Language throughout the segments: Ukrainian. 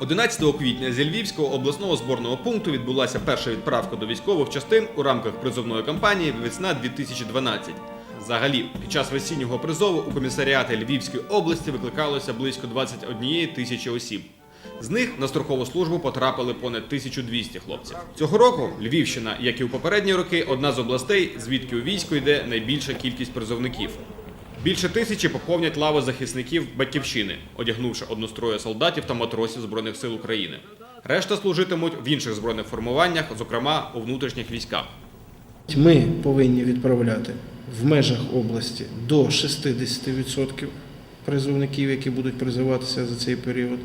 11 квітня зі Львівського обласного зборного пункту відбулася перша відправка до військових частин у рамках призовної кампанії Весна 2012. Взагалі, під час весіннього призову у комісаріати Львівської області викликалося близько 21 тисячі осіб. З них на строкову службу потрапили понад 1200 хлопців. Цього року Львівщина, як і у попередні роки, одна з областей, звідки у військо йде найбільша кількість призовників. Більше тисячі поповнять лави захисників батьківщини, одягнувши однострої солдатів та матросів Збройних сил України. Решта служитимуть в інших збройних формуваннях, зокрема у внутрішніх військах. Ми повинні відправляти в межах області до 60% призовників, які будуть призиватися за цей період.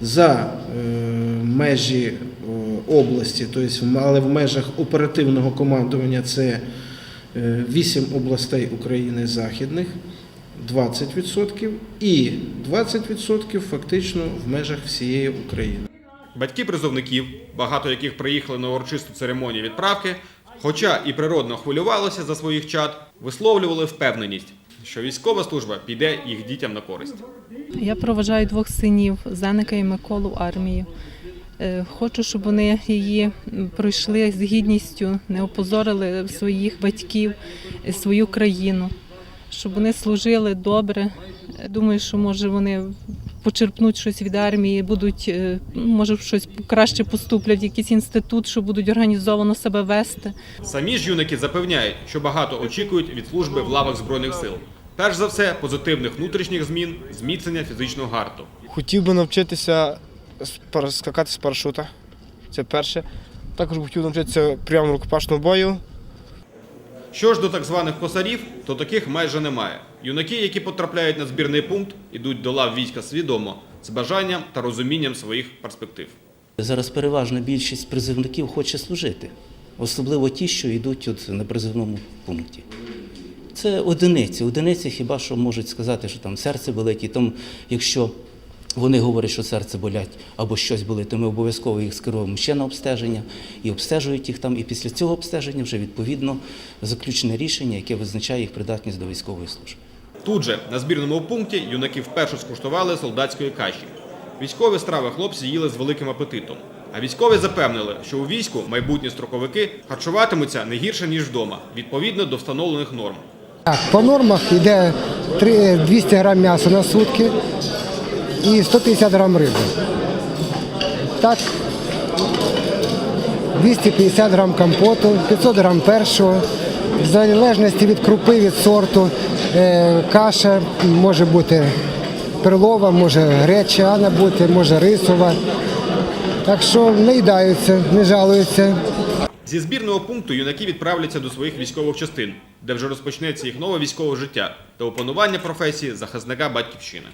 За е, межі е, області, тобто, але в межах оперативного командування це 8 областей України західних, 20% і 20% фактично в межах всієї України. Батьки призовників, багато яких приїхали на урочисту церемонію відправки, хоча і природно хвилювалися за своїх чад, висловлювали впевненість, що військова служба піде їх дітям на користь. Я проважаю двох синів Зеника і Миколу в армію. Е, Хочу, щоб вони її пройшли з гідністю, не опозорили своїх батьків, е, свою країну, щоб вони служили добре. Думаю, що може вони почерпнуть щось від армії, будуть е, може щось краще поступлять, в якийсь інститут, що будуть організовано себе вести. Самі ж юнаки запевняють, що багато очікують від служби в лавах збройних сил. Перш за все, позитивних внутрішніх змін, зміцнення фізичного гарту. Хотів би навчитися скакати з парашута. Це перше. Також хотів навчитися прямому рукопашному бою. Що ж до так званих косарів, то таких майже немає. Юнаки, які потрапляють на збірний пункт, ідуть до лав війська свідомо, з бажанням та розумінням своїх перспектив. Зараз переважна більшість призивників хоче служити, особливо ті, що йдуть от на призивному пункті. Це одиниці. Одиниці хіба що можуть сказати, що там серце і там, якщо вони говорять, що серце болять або щось болить, то ми обов'язково їх скеруємо ще на обстеження і обстежують їх там. І після цього обстеження вже відповідно заключене рішення, яке визначає їх придатність до військової служби. Тут же, на збірному пункті, юнаки вперше скуштували солдатської каші. Військові страви хлопці їли з великим апетитом. А військові запевнили, що у війську майбутні строковики харчуватимуться не гірше, ніж вдома, відповідно до встановлених норм. Так, по нормах йде 200 грам м'яса на сутки і 150 грам риби. Так, 250 грам компоту, 500 грам першого. В залежності від крупи, від сорту, е, каша може бути перлова, може гречана бути, може рисова. Так що не їдаються, не жалуються. Зі збірного пункту юнаки відправляться до своїх військових частин, де вже розпочнеться їх нове військове життя та опанування професії захисника батьківщини.